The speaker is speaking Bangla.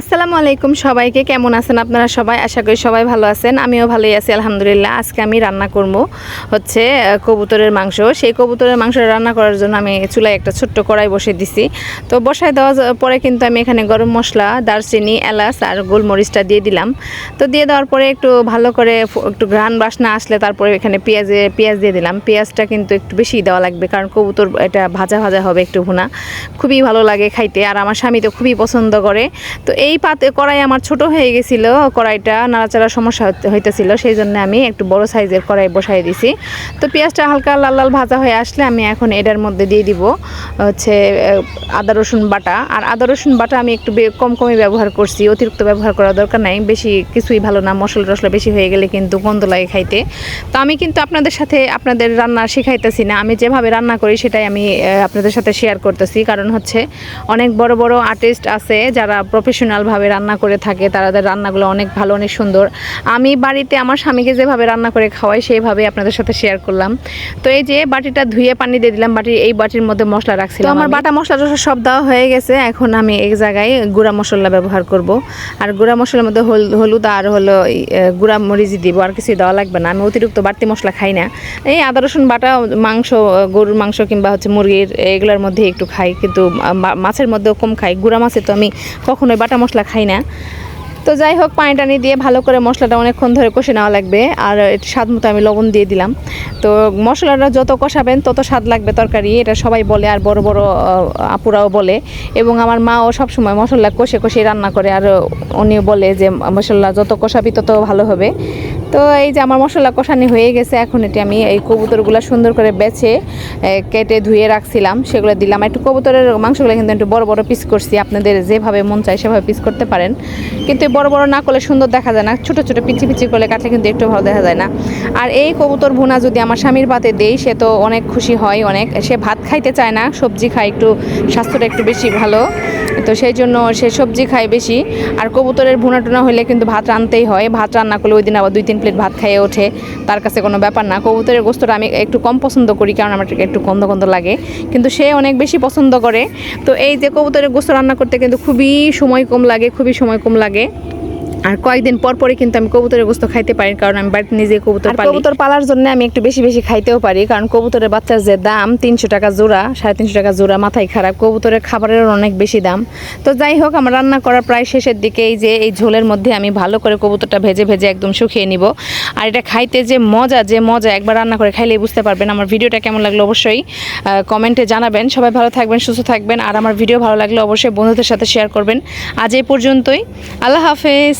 আসসালামু আলাইকুম সবাইকে, কেমন আছেন আপনারা সবাই? আশা করি সবাই ভালো আছেন। আমিও ভালোই আছি, আলহামদুলিল্লাহ। আজকে আমি রান্না করব হচ্ছে কবুতরের মাংস। সেই কবুতরের মাংস রান্না করার জন্য আমি চুলায় একটা ছোট্ট কড়াই বসে দিছি। তো বসায় দেওয়া পরে কিন্তু আমি এখানে গরম মশলা, দারচিনি, এলাচ আর গোলমরিচটা দিয়ে দিলাম। তো দিয়ে দেওয়ার পরে একটু ভালো করে একটু ঘ্রাণ বাসনা আসলে তারপরে এখানে পেঁয়াজে, পেঁয়াজ দিয়ে দিলাম। পেঁয়াজটা কিন্তু একটু বেশি দেওয়া লাগবে, কারণ কবুতর এটা ভাজা ভাজা হবে একটু ভুনা। খুবই ভালো লাগে খাইতে, আর আমার স্বামী তো খুবই পছন্দ করে। তো এই পাতে কড়াই আমার ছোট হয়ে গেছিল, কড়াইটা নাড়াচাড়ার সমস্যা হইতেছিল সেই জন্য আমি একটু বড় সাইজের কড়াই বসাই দিছি। তো পেঁয়াজটা হালকা লাল লাল ভাজা হয়ে আসলে আমি এখন এটার মধ্যে দিয়ে দিব, হচ্ছে আদা, রসুন বাটা। আর আদা, রসুন বাটা আমি একটু কম কমই ব্যবহার করছি, অতিরিক্ত ব্যবহার করা দরকার নাই, বেশি কিছুই ভালো না, মশলা টশলা বেশি হয়ে গেলে কিন্তু গন্ধ লাগে খাইতে। তো আমি কিন্তু আপনাদের সাথে আপনাদের রান্না শেখাইতেছি না, আমি যেভাবে রান্না করি সেটাই আমি আপনাদের সাথে শেয়ার করতেছি। কারণ হচ্ছে অনেক বড় বড় আর্টিস্ট আছে যারা প্রফেশনালভাবে রান্না করে থাকে তাদের রান্নাগুলো অনেক ভালো অনেক সুন্দর। আমি বাড়িতে আমার স্বামীকে যেভাবে রান্না করে খাওয়াই সেইভাবে আপনাদের সাথে শেয়ার করলাম। তো এই যে বাটিটা ধুয়ে পানি দিয়ে দিলাম বাটির এই বাটির মধ্যে মশলা রাখছি তো আমার বাটা মশলা টশলা সব দেওয়া হয়ে গেছে এখন আমি এক জায়গায় গুঁড়া মশলা ব্যবহার করব। আর গুঁড়া মশলার মধ্যে হল- হলুদ আর হলো গুঁড়া মরিচ দিব আর কিছু দেওয়া লাগবে না। আমি অতিরিক্ত বাড়তি মশলা খাই না। এই আদা রসুন বাটা মাংস গরুর মাংস কিংবা হচ্ছে মুরগির এগুলোর মধ্যে একটু খাই। কিন্তু মাছের মধ্যেও কম খাই। গুঁড়া মাছে তো আমি কখনোই বাটা মশলা খাই না তো যাই হোক পানি টানি দিয়ে ভালো করে মশলাটা অনেকক্ষণ ধরে কষে নেওয়া লাগবে। আর স্বাদ মতো আমি লবণ দিয়ে দিলাম। তো মশলাটা যত কষাবেন, তত স্বাদ লাগবে তরকারি। এটা সবাই বলে, আর বড় বড় আপুরাও বলে। এবং আমার মাও সবসময় মশলা কষে কষে রান্না করে। আর উনি বলে যে, মশলা যত কষাবি, তত ভালো হবে। তো এই যে আমার মশলা কষানি হয়ে গেছে। এখন এটি আমি এই কবুতরগুলো সুন্দর করে বেছে কেটে ধুয়ে রাখছিলাম। সেগুলো দিলাম। একটু কবুতরের মাংসগুলো কিন্তু একটু বড় বড় পিস করছি। আপনাদের যেভাবে মন চায় সেভাবে পিস করতে পারেন। কিন্তু বড় বড় না করলে সুন্দর দেখা যায় না। ছোট ছোট পিচি পিচি করলে কাটলে কিন্তু একটু ভালো দেখা যায় না। আর এই কবুতর ভুনা যদি আমার স্বামীর ভাতে দেই, সে তো অনেক খুশি হয়, অনেক। সে ভাত খাইতে চায় না, সবজি খায় একটু, স্বাস্থ্যটা একটু বেশি ভালো। তো সেই জন্য সে সবজি খায় বেশি। আর কবুতরের ভুনা টুনা হলে কিন্তু ভাত রানতেই হয়। ভাত রান্না করলে ওই দিন আবার দুই, তিন প্লেট ভাত খাইয়ে ওঠে। তার কাছে কোনো ব্যাপার না। কবুতরের গোস্তটা আমি একটু কম পছন্দ করি কারণ আমার একটু গন্ধ গন্ধ লাগে। কিন্তু সে অনেক বেশি পছন্দ করে। তো এই যে কবুতরের গোস্ত রান্না করতে কিন্তু খুবই সময় কম লাগে, খুবই সময় কম লাগে। আর কয়েকদিন পর পরে কিন্তু আমি কবুতরের গোস্ত খাইতে পারি কারণ আমি বাড়িতে নিজে কবুতর পালি। কবুতর পালার জন্য আমি একটু বেশি বেশি খাইতেও পারি কারণ কবুতরের বাচ্চার যে দাম তিনশো টাকা জোড়া সাড়ে তিনশো টাকা জোড়া মাথায় খারাপ কবুতরের খাবারের অনেক বেশি দাম। তো যাই হোক আমার রান্না করার প্রায় শেষের দিকে এই যে এই ঝোলের মধ্যে আমি ভালো করে কবুতরটা ভেজে ভেজে একদম শুকিয়ে নিব। আর এটা খাইতে যে মজা যে মজা একবার রান্না করে খাইলেই বুঝতে পারবেন আমার ভিডিওটা কেমন লাগল অবশ্যই কমেন্টে জানাবেন। সবাই ভালো থাকবেন সুস্থ থাকবেন আর আমার ভিডিও ভালো লাগলে অবশ্যই বন্ধুদের সাথে শেয়ার করবেন। আজ এই পর্যন্তই আল্লাহ হাফেজ।